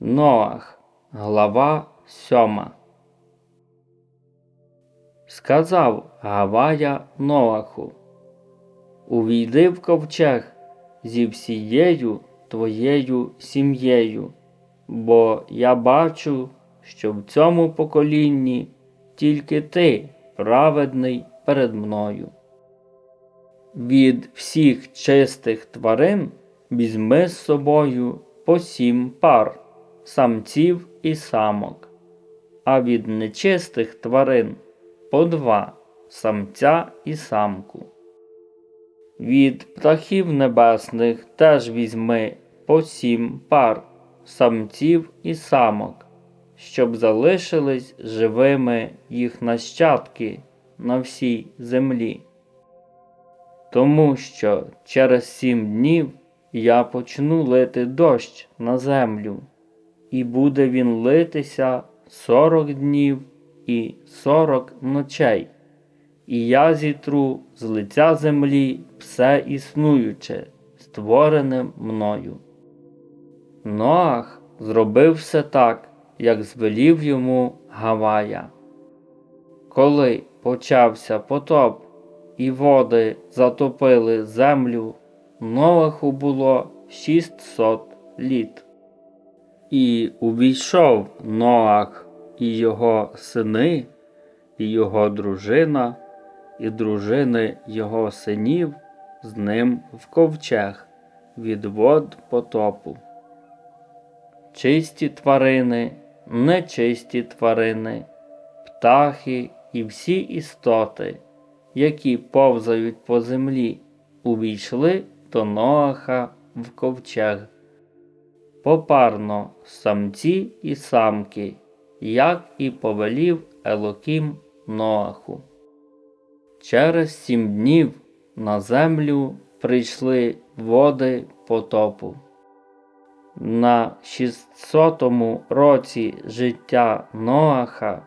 Ноах, глава сьома. Сказав Гавая Ноаху, Увійди в ковчег зі всією твоєю сім'єю, бо я бачу, що в цьому поколінні тільки ти праведний перед мною. Від всіх чистих тварин візьми з собою по сім пар самців і самок, а від нечистих тварин по два самця і самку. Від птахів небесних теж візьми по сім пар самців і самок, щоб залишились живими їх нащадки на всій землі. Тому що через сім днів я почну лити дощ на землю, і буде він литися сорок днів і сорок ночей, і я зітру з лиця землі все існуюче, створене мною. Ноах зробив все так, як звелів йому Гавая. Коли почався потоп, і води затопили землю, Ноаху було шістсот літ. І увійшов Ноах і його сини, і його дружина, і дружини його синів з ним в ковчег від вод потопу. Чисті тварини, нечисті тварини, птахи і всі істоти, які повзають по землі, увійшли до Ноаха в ковчег. Попарно самці і самки, як і повелів Елокім Ноаху. Через сім днів на землю прийшли води потопу. На 600-му році життя Ноаха,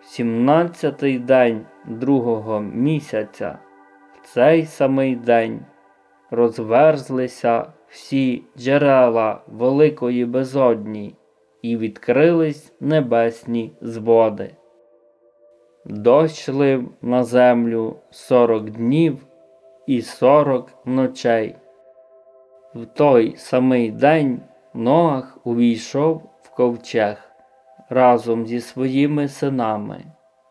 в 17-й день другого місяця, в цей самий день розверзлися всі джерела великої безодні і відкрились небесні зводи. Дощ лив на землю сорок днів і сорок ночей. В той самий день Ноах увійшов в ковчег разом зі своїми синами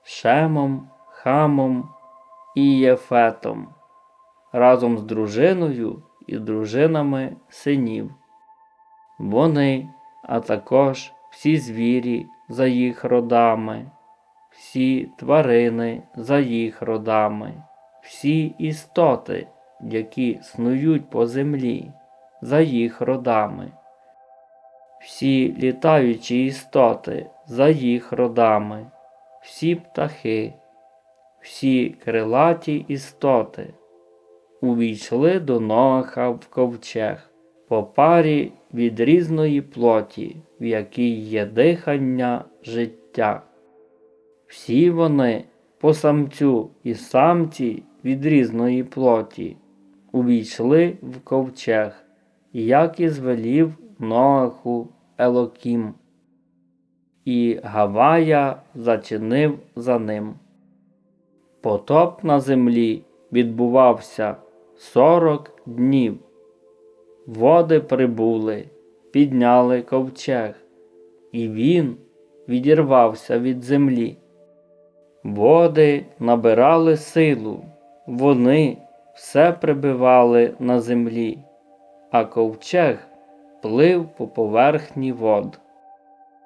Шемом, Хамом і Єфетом, разом з дружиною і дружинами синів. Вони, а також всі звірі за їх родами, всі тварини за їх родами, всі істоти, які снують по землі, за їх родами, всі літаючі істоти за їх родами, всі птахи, всі крилаті істоти увійшли до Ноаха в ковчег по парі від різної плоті, в якій є дихання життя. Всі вони по самцю і самці від різної плоті увійшли в ковчег, як і звелів Ноаху Елокім. І Гавая зачинив за ним. Потоп на землі відбувався сорок днів. Води прибули, підняли ковчег, і він відірвався від землі. Води набирали силу, вони все прибивали на землі, а ковчег плив по поверхні вод.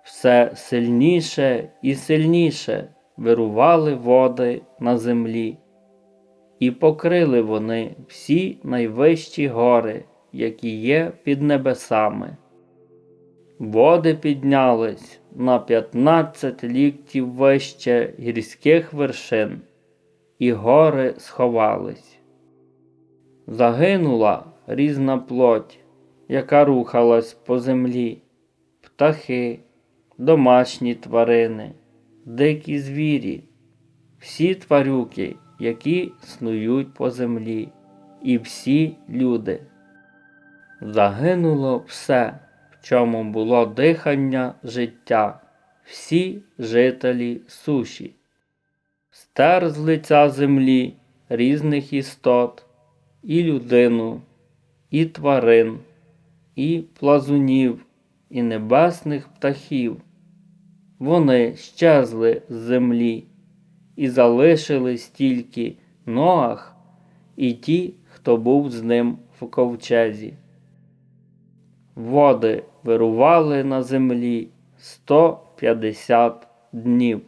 Все сильніше і сильніше вирували води на землі і покрили вони всі найвищі гори, які є під небесами. Води піднялись на 15 ліктів вище гірських вершин, і гори сховались. Загинула різна плоть, яка рухалась по землі, птахи, домашні тварини, дикі звірі, всі тварюки, які снують по землі, і всі люди. Загинуло все, в чому було дихання життя, всі жителі суші. Стер з лиця землі різних істот, і людину, і тварин, і плазунів, і небесних птахів. Вони щезли з землі, і залишились тільки Ноах і ті, хто був з ним в ковчезі. Води вирували на землі 150 днів.